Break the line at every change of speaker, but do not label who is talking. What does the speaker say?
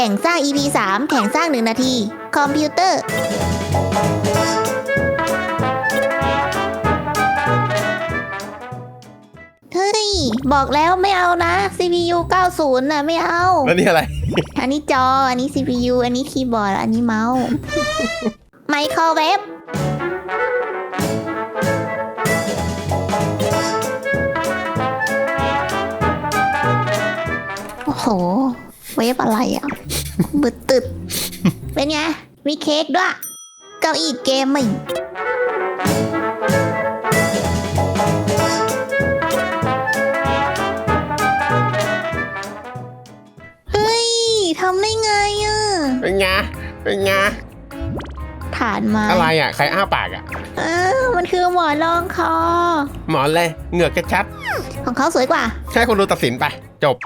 ข่งสร้าง EP 3 แข่งสร้าง 1 นาที คอมพิวเตอร์ เฮ้ย บอกแล้วไม่เอานะ CPU 90 น่ะ ไม่เอา
แล้วนี่อะไร
อันนี้จอ อันนี้ CPU อันนี้คีย์บอร์ด อันนี้เมาส์ ไมโครเวฟ โอ้โห เวฟอะไรอะบึดตึด เป็นไง มีเค้กด้วย เก้าอี้เกมมิ่งเฮ้ยทำได้ไงอะ
เป็นไง เป็นไง
ฐานไมา
อะไรอะ ใครอ้าปากอะ
เออมันคือหมอนรองคอ
หมอนเลย เหงือกชัด
ของเขาสวยกว่า
ๆให้คนดูตัดสินไป จบ